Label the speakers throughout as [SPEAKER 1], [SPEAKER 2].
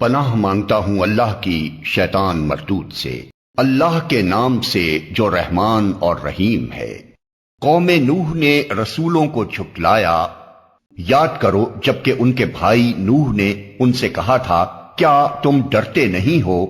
[SPEAKER 1] پناہ مانگتا ہوں اللہ کی شیطان مردود سے۔ اللہ کے نام سے جو رحمان اور رحیم ہے۔ قوم نوح نے رسولوں کو جھٹلایا۔ یاد کرو جبکہ ان کے بھائی نوح نے ان سے کہا تھا، کیا تم ڈرتے نہیں ہو؟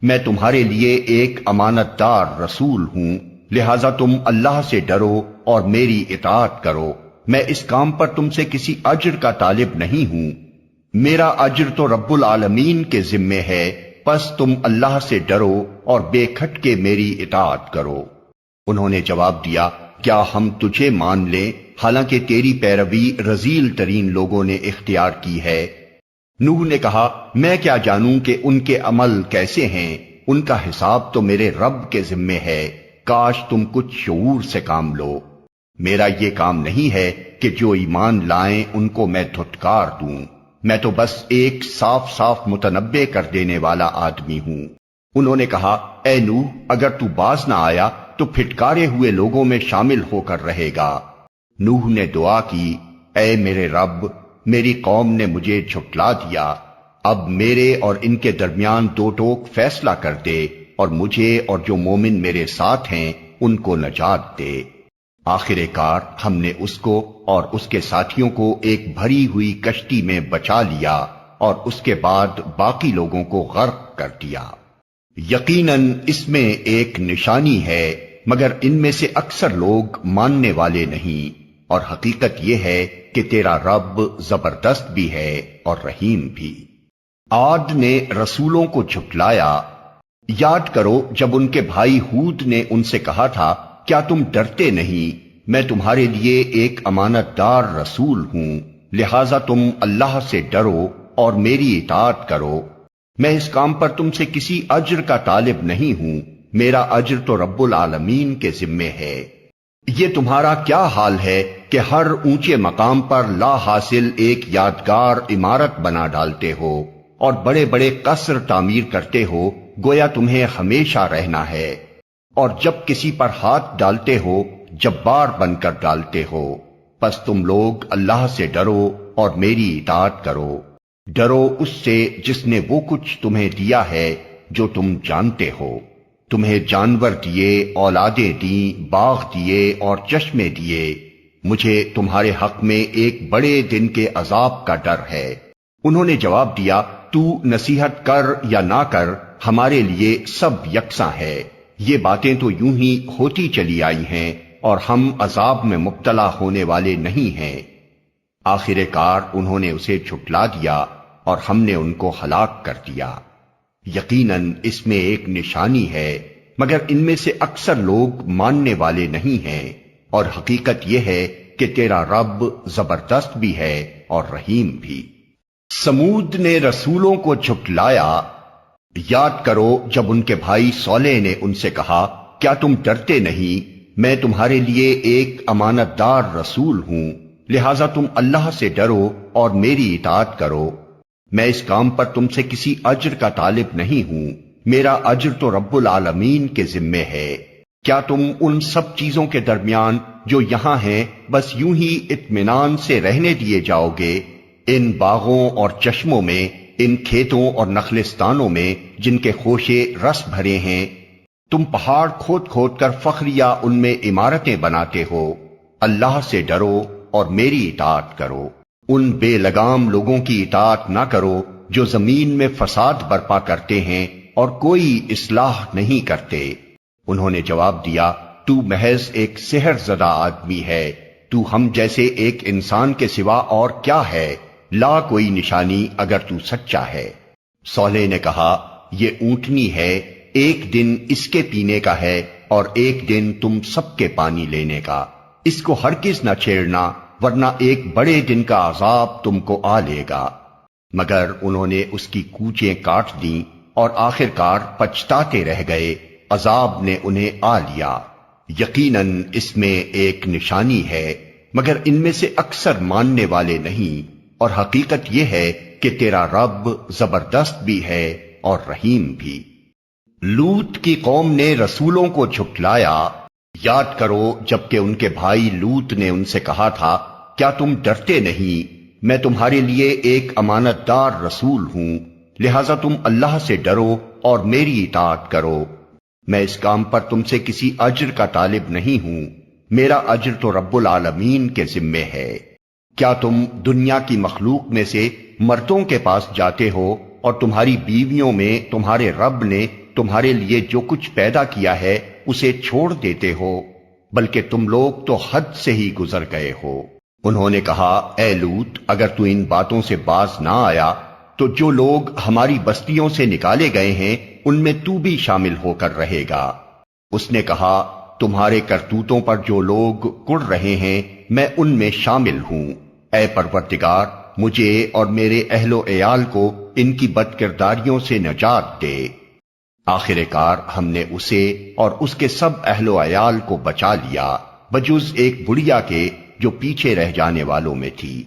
[SPEAKER 1] میں تمہارے لیے ایک امانت دار رسول ہوں۔ لہذا تم اللہ سے ڈرو اور میری اطاعت کرو۔ میں اس کام پر تم سے کسی اجر کا طالب نہیں ہوں۔ میرا اجر تو رب العالمین کے ذمے ہے، پس تم اللہ سے ڈرو اور بے کھٹ کے میری اطاعت کرو۔ انہوں نے جواب دیا، کیا ہم تجھے مان لیں؟ حالانکہ تیری پیروی رزیل ترین لوگوں نے اختیار کی ہے۔ نوح نے کہا، میں کیا جانوں کہ ان کے عمل کیسے ہیں؟ ان کا حساب تو میرے رب کے ذمے ہے۔ کاش تم کچھ شعور سے کام لو۔ میرا یہ کام نہیں ہے کہ جو ایمان لائیں، ان کو میں دھٹکار دوں۔ میں تو بس ایک صاف صاف متنبع کر دینے والا آدمی ہوں۔ انہوں نے کہا، اے نو اگر تو باز نہ آیا، تو پھٹکارے ہوئے لوگوں میں شامل ہو کر رہے گا۔ نوح نے دعا کی، اے میرے رب، میری قوم نے مجھے جھٹلا دیا۔ اب میرے اور ان کے درمیان دو ٹوک فیصلہ کر دے اور مجھے اور جو مومن میرے ساتھ ہیں، ان کو نجات دے۔ آخر کار ہم نے اس کو اور اس کے ساتھیوں کو ایک بھری ہوئی کشتی میں بچا لیا اور اس کے بعد باقی لوگوں کو غرق کر دیا۔ یقیناً اس میں ایک نشانی ہے، مگر ان میں سے اکثر لوگ ماننے والے نہیں۔ اور حقیقت یہ ہے کہ تیرا رب زبردست بھی ہے اور رحیم بھی۔ آد نے رسولوں کو جھٹلایا۔ یاد کرو، جب ان کے بھائی ہود نے ان سے کہا تھا کیا تم ڈرتے نہیں؟ میں تمہارے لیے ایک امانت دار رسول ہوں، لہذا تم اللہ سے ڈرو اور میری اطاعت کرو۔ میں اس کام پر تم سے کسی اجر کا طالب نہیں ہوں۔ میرا اجر تو رب العالمین کے ذمے ہے۔ یہ تمہارا کیا حال ہے کہ ہر اونچے مقام پر لا حاصل ایک یادگار عمارت بنا ڈالتے ہو اور بڑے بڑے قصر تعمیر کرتے ہو، گویا تمہیں ہمیشہ رہنا ہے۔ اور جب کسی پر ہاتھ ڈالتے ہو، جبار بن کر ڈالتے ہو، پس تم لوگ اللہ سے ڈرو اور میری اطاعت کرو۔ ڈرو اس سے جس نے وہ کچھ تمہیں دیا ہے جو تم جانتے ہو۔ تمہیں جانور دیے، اولادیں دیں، باغ دیے اور چشمے دیے۔ مجھے تمہارے حق میں ایک بڑے دن کے عذاب کا ڈر ہے۔ انہوں نے جواب دیا، تو نصیحت کر یا نہ کر، ہمارے لیے سب یکساں ہے۔ یہ باتیں تو یوں ہی ہوتی چلی آئی ہیں اور ہم عذاب میں مبتلا ہونے والے نہیں ہیں۔ آخر کار انہوں نے اسے چھٹلا دیا اور ہم نے ان کو ہلاک کر دیا۔ یقیناً اس میں ایک نشانی ہے، مگر ان میں سے اکثر لوگ ماننے والے نہیں ہیں۔ اور حقیقت یہ ہے کہ تیرا رب زبردست بھی ہے اور رحیم بھی۔ سمود نے رسولوں کو جھٹلایا یاد کرو جب ان کے بھائی سولے نے ان سے کہا، کیا تم ڈرتے نہیں؟ میں تمہارے لیے ایک امانت دار رسول ہوں۔ لہذا تم اللہ سے ڈرو اور میری اطاعت کرو۔ میں اس کام پر تم سے کسی اجر کا طالب نہیں ہوں۔ میرا اجر تو رب العالمین کے ذمے ہے۔ کیا تم ان سب چیزوں کے درمیان جو یہاں ہیں، بس یوں ہی اطمینان سے رہنے دیے جاؤ گے؟ ان باغوں اور چشموں میں ان کھیتوں اور نخلستانوں میں جن کے خوشے رس بھرے ہیں، تم پہاڑ کھود کھود کر فخریا ان میں عمارتیں بناتے ہو۔ اللہ سے ڈرو اور میری اطاعت کرو۔ ان بے لگام لوگوں کی اطاعت نہ کرو جو زمین میں فساد برپا کرتے ہیں اور کوئی اصلاح نہیں کرتے۔ انہوں نے جواب دیا، تو محض ایک سحر زدہ آدمی ہے۔ تو ہم جیسے ایک انسان کے سوا اور کیا ہے؟ لا کوئی نشانی اگر تو سچا ہے۔ سولے نے کہا، یہ اونٹنی ہے، ایک دن اس کے پینے کا ہے اور ایک دن تم سب کے پانی لینے کا۔ اس کو ہر کس نہ چھیڑنا، ورنہ ایک بڑے دن کا عذاب تم کو آ لے گا۔ مگر انہوں نے اس کی کوچیں کاٹ دیں اور آخر کار پچھتاتے رہ گئے، عذاب نے انہیں آ لیا۔ یقیناً اس میں ایک نشانی ہے، مگر ان میں سے اکثر ماننے والے نہیں۔ اور حقیقت یہ ہے کہ تیرا رب زبردست بھی ہے اور رحیم بھی۔ لوت کی قوم نے رسولوں کو جھٹلایا یاد کرو، جبکہ ان کے بھائی لوت نے ان سے کہا تھا، کیا تم ڈرتے نہیں؟ میں تمہارے لیے ایک امانت دار رسول ہوں۔ لہذا تم اللہ سے ڈرو اور میری اطاعت کرو۔ میں اس کام پر تم سے کسی اجر کا طالب نہیں ہوں۔ میرا اجر تو رب العالمین کے ذمے ہے۔ کیا تم دنیا کی مخلوق میں سے مردوں کے پاس جاتے ہو اور تمہاری بیویوں میں تمہارے رب نے تمہارے لیے جو کچھ پیدا کیا ہے اسے چھوڑ دیتے ہو، بلکہ تم لوگ تو حد سے ہی گزر گئے ہو۔ انہوں نے کہا، اے لوت، اگر تو ان باتوں سے باز نہ آیا، تو جو لوگ ہماری بستیوں سے نکالے گئے ہیں، ان میں تو بھی شامل ہو کر رہے گا۔ اس نے کہا، تمہارے کرتوتوں پر جو لوگ کڑ رہے ہیں، میں ان میں شامل ہوں۔ اے پرورتگار مجھے اور میرے اہل و عیال کو ان کی بد کرداریوں سے نجات دے۔ آخر کار ہم نے اسے اور اس کے سب اہل و عیال کو بچا لیا، بجز ایک بڑھیا کے جو پیچھے رہ جانے والوں میں تھی۔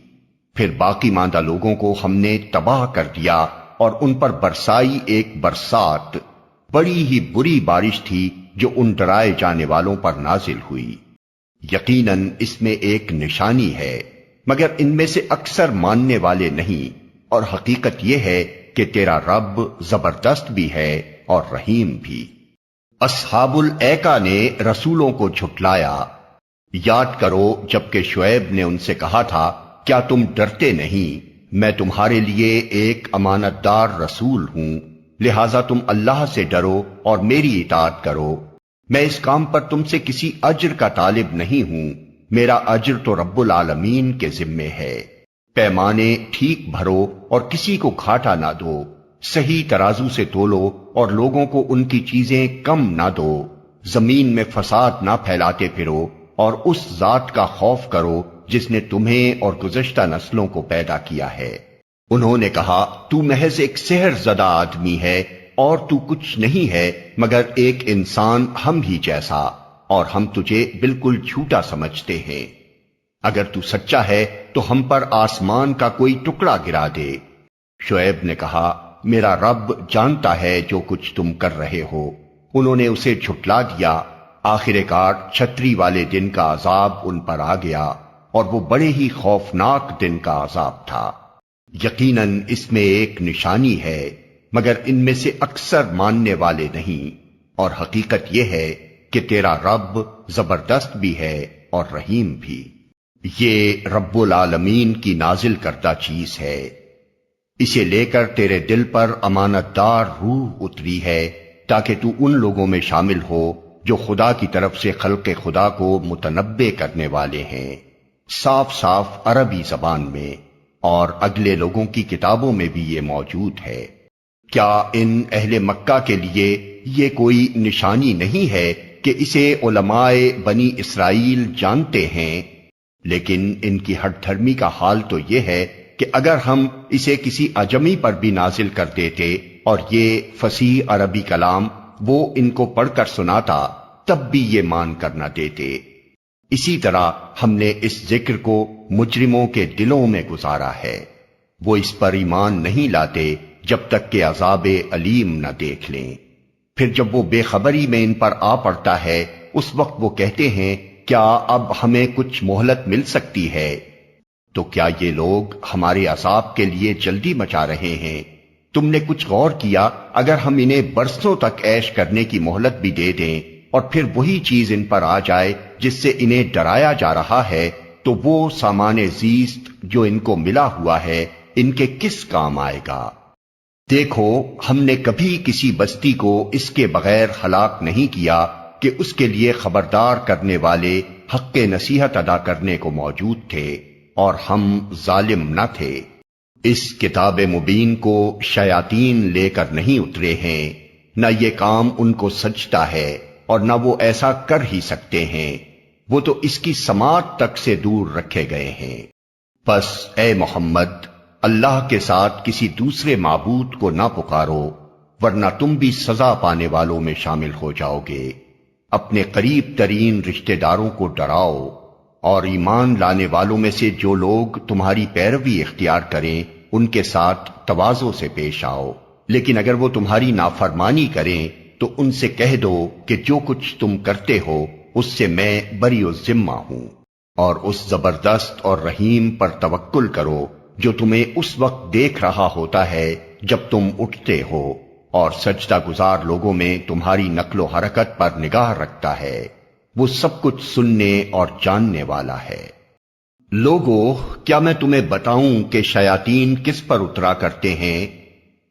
[SPEAKER 1] پھر باقی ماندہ لوگوں کو ہم نے تباہ کر دیا اور ان پر برسائی ایک برسات۔ بڑی ہی بری بارش تھی جو ان ڈرائے جانے والوں پر نازل ہوئی۔ یقیناً اس میں ایک نشانی ہے۔ مگر ان میں سے اکثر ماننے والے نہیں، اور حقیقت یہ ہے کہ تیرا رب زبردست بھی ہے اور رحیم بھی۔ اصحاب العکا نے رسولوں کو جھٹلایا۔ یاد کرو، جبکہ شعیب نے ان سے کہا تھا، کیا تم ڈرتے نہیں؟ میں تمہارے لیے ایک امانت دار رسول ہوں، لہذا تم اللہ سے ڈرو اور میری اطاعت کرو۔ میں اس کام پر تم سے کسی اجر کا طالب نہیں ہوں۔ میرا اجر تو رب العالمین کے ذمے ہے۔ پیمانے ٹھیک بھرو اور کسی کو گھاٹا نہ دو۔ صحیح ترازو سے تولو اور لوگوں کو ان کی چیزیں کم نہ دو۔ زمین میں فساد نہ پھیلاتے پھرو اور اس ذات کا خوف کرو جس نے تمہیں اور گزشتہ نسلوں کو پیدا کیا ہے۔ انہوں نے کہا، تو محض ایک سحر زدہ آدمی ہے اور تو کچھ نہیں ہے، مگر ایک انسان ہم ہی جیسا۔ اور ہم تجھے بالکل جھوٹا سمجھتے ہیں۔ اگر تو سچا ہے، تو ہم پر آسمان کا کوئی ٹکڑا گرا دے۔ شعیب نے کہا، میرا رب جانتا ہے جو کچھ تم کر رہے ہو۔ انہوں نے اسے جھٹلا دیا۔ آخر کار چھتری والے دن کا عذاب ان پر آ گیا اور وہ بڑے ہی خوفناک دن کا عذاب تھا۔ یقیناً اس میں ایک نشانی ہے، مگر ان میں سے اکثر ماننے والے نہیں۔ اور حقیقت یہ ہے کہ تیرا رب زبردست بھی ہے اور رحیم بھی۔ یہ رب العالمین کی نازل کردہ چیز ہے۔ اسے لے کر تیرے دل پر امانت دار روح اتری ہے تاکہ تو ان لوگوں میں شامل ہو جو خدا کی طرف سے خلق خدا کو متنبع کرنے والے ہیں۔ صاف صاف عربی زبان میں اور اگلے لوگوں کی کتابوں میں بھی یہ موجود ہے۔ کیا ان اہل مکہ کے لیے یہ کوئی نشانی نہیں ہے کہ اسے علماء بنی اسرائیل جانتے ہیں، لیکن ان کی ہٹ دھرمی کا حال تو یہ ہے کہ اگر ہم اسے کسی اجمی پر بھی نازل کر دیتے اور یہ فصیح عربی کلام وہ ان کو پڑھ کر سناتا، تب بھی یہ مان کر نہ دیتے۔ اسی طرح ہم نے اس ذکر کو مجرموں کے دلوں میں گزارا ہے۔ وہ اس پر ایمان نہیں لاتے جب تک کہ عذاب علیم نہ دیکھ لیں۔ پھر جب وہ بے خبری میں ان پر آ پڑتا ہے، اس وقت وہ کہتے ہیں، کیا اب ہمیں کچھ مہلت مل سکتی ہے؟ تو کیا یہ لوگ ہمارے عذاب کے لیے جلدی مچا رہے ہیں؟ تم نے کچھ غور کیا، اگر ہم انہیں برسوں تک ایش کرنے کی مہلت بھی دے دیں اور پھر وہی چیز ان پر آ جائے جس سے انہیں ڈرایا جا رہا ہے، تو وہ سامان زیست جو ان کو ملا ہوا ہے، ان کے کس کام آئے گا؟ دیکھو، ہم نے کبھی کسی بستی کو اس کے بغیر ہلاک نہیں کیا کہ اس کے لیے خبردار کرنے والے حق نصیحت ادا کرنے کو موجود تھے اور ہم ظالم نہ تھے۔ اس کتاب مبین کو شیاتین لے کر نہیں اترے ہیں۔ نہ یہ کام ان کو سچتا ہے اور نہ وہ ایسا کر ہی سکتے ہیں۔ وہ تو اس کی سماعت تک سے دور رکھے گئے ہیں۔ بس اے محمد اللہ کے ساتھ کسی دوسرے معبود کو نہ پکارو، ورنہ تم بھی سزا پانے والوں میں شامل ہو جاؤ گے۔ اپنے قریب ترین رشتہ داروں کو ڈراؤ اور ایمان لانے والوں میں سے جو لوگ تمہاری پیروی اختیار کریں، ان کے ساتھ توازوں سے پیش آؤ۔ لیکن اگر وہ تمہاری نافرمانی کریں، تو ان سے کہہ دو کہ جو کچھ تم کرتے ہو، اس سے میں بری و ذمہ ہوں اور اس زبردست اور رحیم پر توکل کرو۔ جو تمہیں اس وقت دیکھ رہا ہوتا ہے جب تم اٹھتے ہو، اور سجدہ گزار لوگوں میں تمہاری نقل و حرکت پر نگاہ رکھتا ہے۔ وہ سب کچھ سننے اور جاننے والا ہے۔ لوگو، کیا میں تمہیں بتاؤں کہ شیاتین کس پر اترا کرتے ہیں؟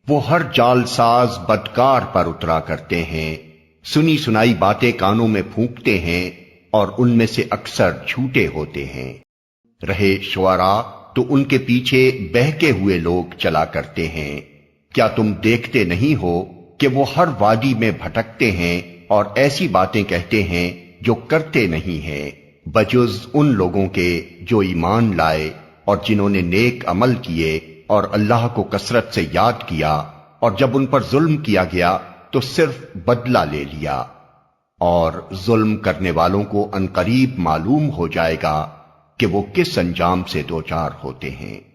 [SPEAKER 1] وہ ہر جال ساز بدکار پر اترا کرتے ہیں۔ سنی سنائی باتیں کانوں میں پھونکتے ہیں اور ان میں سے اکثر جھوٹے ہوتے ہیں۔ رہے شعرا تو ان کے پیچھے بہکے ہوئے لوگ چلا کرتے ہیں۔ کیا تم دیکھتے نہیں ہو کہ وہ ہر وادی میں بھٹکتے ہیں اور ایسی باتیں کہتے ہیں جو کرتے نہیں ہیں؟ بجز ان لوگوں کے جو ایمان لائے اور جنہوں نے نیک عمل کیے اور اللہ کو کثرت سے یاد کیا اور جب ان پر ظلم کیا گیا تو صرف بدلہ لے لیا۔ اور ظلم کرنے والوں کو انقریب معلوم ہو جائے گا۔ کہ وہ کس انجام سے دوچار ہوتے ہیں۔